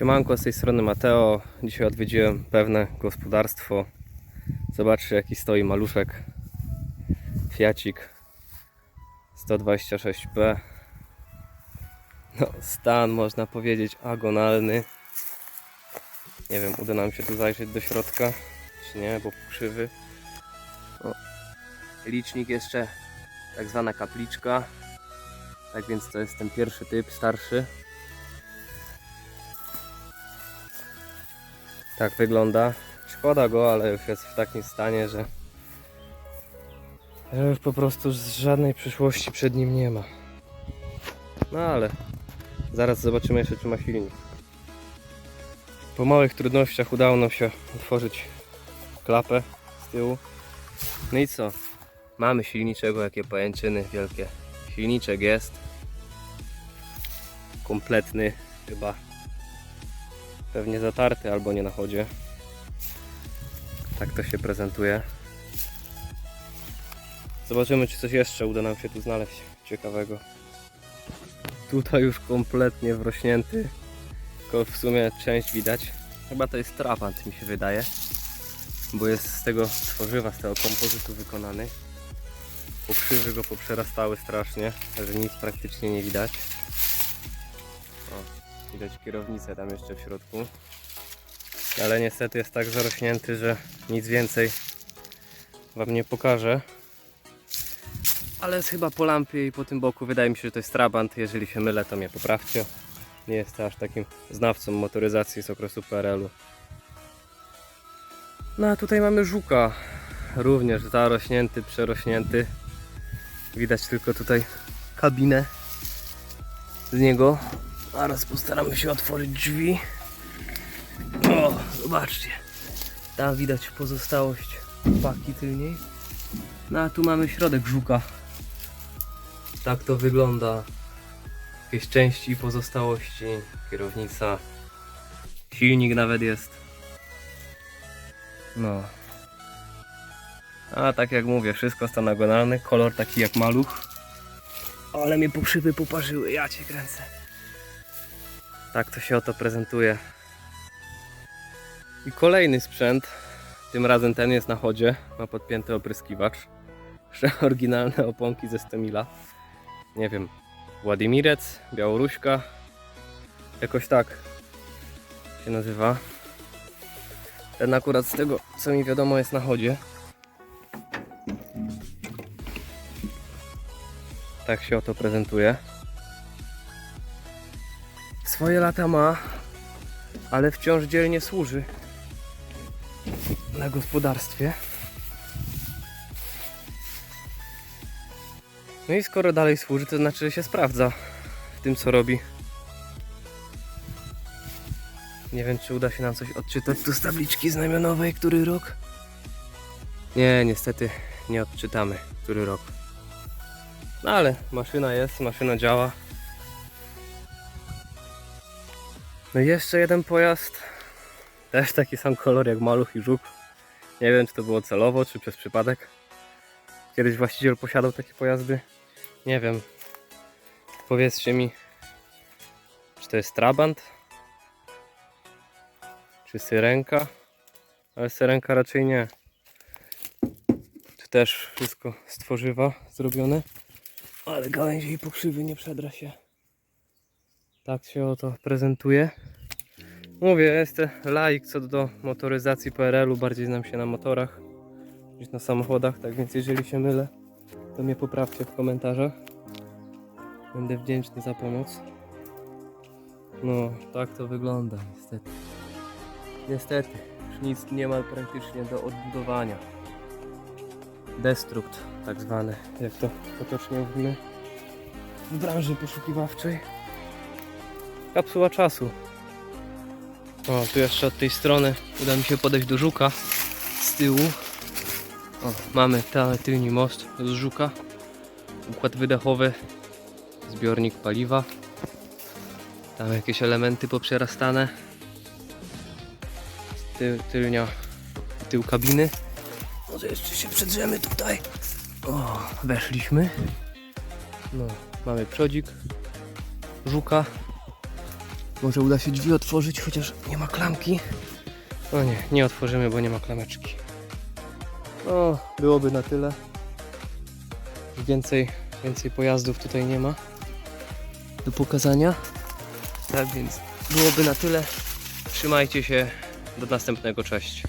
Siemanko, z tej strony Mateo. Dzisiaj odwiedziłem pewne gospodarstwo. Zobaczcie jaki stoi maluszek. Fiacik 126P. No, stan można powiedzieć agonalny. Nie wiem, uda nam się tu zajrzeć do środka, czy nie, bo krzywy. O, licznik jeszcze, tak zwana kapliczka. Tak więc to jest ten pierwszy typ, starszy. Tak wygląda. Szkoda go, ale już jest w takim stanie, że że już po prostu żadnej przyszłości przed nim nie ma. No ale zaraz zobaczymy jeszcze czy ma silnik. Po małych trudnościach udało nam się otworzyć klapę z tyłu. No i co? Mamy silniczego, jakie pajęczyny wielkie. Silniczek jest. Kompletny chyba. Pewnie zatarty albo nie na chodzie. Tak to się prezentuje. Zobaczymy, czy coś jeszcze uda nam się tu znaleźć ciekawego. Tutaj już kompletnie wrośnięty. Tylko w sumie część widać. Chyba to jest trapant mi się wydaje. Bo jest z tego tworzywa, z tego kompozytu wykonany. Pokrzywy go poprzerastały strasznie, że nic praktycznie nie widać. O, widać kierownicę tam jeszcze w środku. Ale niestety jest tak zarośnięty, że nic więcej Wam nie pokażę. Ale jest chyba po lampie i po tym boku wydaje mi się, że to jest Trabant. Jeżeli się mylę, to mnie poprawcie. Nie jestem aż takim znawcą motoryzacji z okresu PRL-u. No a tutaj mamy żuka. Również zarośnięty, przerośnięty. Widać tylko tutaj kabinę z niego. Zaraz postaramy się otworzyć drzwi. O, zobaczcie. Tam widać pozostałość paki tylniej. No a tu mamy środek żuka. Tak to wygląda. Jakieś części pozostałości, kierownica, silnik nawet jest. No. A tak jak mówię, wszystko stan agonalny, kolor taki jak maluch. Ale mnie pokrzywy poparzyły, ja cię kręcę. Tak to się oto prezentuje. I kolejny sprzęt. Tym razem ten jest na chodzie. Ma podpięty opryskiwacz. Jeszcze oryginalne oponki ze Stemila. Nie wiem. Władimirec, Białoruśka. Jakoś tak się nazywa. Ten akurat z tego, co mi wiadomo, jest na chodzie. Tak się oto prezentuje. Swoje lata ma, ale wciąż dzielnie służy na gospodarstwie. No i skoro dalej służy, to znaczy, że się sprawdza w tym, co robi. Nie wiem, czy uda się nam coś odczytać tu z tabliczki znamionowej, który rok. Nie, niestety nie odczytamy, który rok. No ale maszyna jest, maszyna działa. No i jeszcze jeden pojazd. Też taki sam kolor jak maluch i żuk. Nie wiem, czy to było celowo, czy przez przypadek. Kiedyś właściciel posiadał takie pojazdy. Nie wiem. Powiedzcie mi, czy to jest Trabant? Czy Syrenka? Ale Syrenka raczej nie. Tu też wszystko z tworzywa zrobione. Ale gałęzi i pokrzywy nie przedra się. Tak się oto prezentuje. Mówię, jestem laik co do motoryzacji PRL-u, bardziej znam się na motorach niż na samochodach, tak więc jeżeli się mylę, to mnie poprawcie w komentarzach. Będę wdzięczny za pomoc. No, tak to wygląda niestety. Niestety, już nic nie ma praktycznie do odbudowania. Destrukt, tak zwany, jak to potocznie mówimy w branży poszukiwawczej. Kapsuła czasu. O, tu jeszcze od tej strony uda mi się podejść do żuka z tyłu. O, mamy ten tylni most z żuka. Układ wydechowy, zbiornik paliwa. Tam jakieś elementy poprzerastane. Ty, tylnia, tył kabiny. Może jeszcze się przedrzemy tutaj. O, weszliśmy. No, mamy przodzik, żuka. Może uda się drzwi otworzyć, chociaż nie ma klamki. No nie, nie otworzymy, bo nie ma klameczki. No, byłoby na tyle. Więcej, więcej pojazdów tutaj nie ma do pokazania. Tak więc byłoby na tyle. Trzymajcie się. Do następnego. Cześć.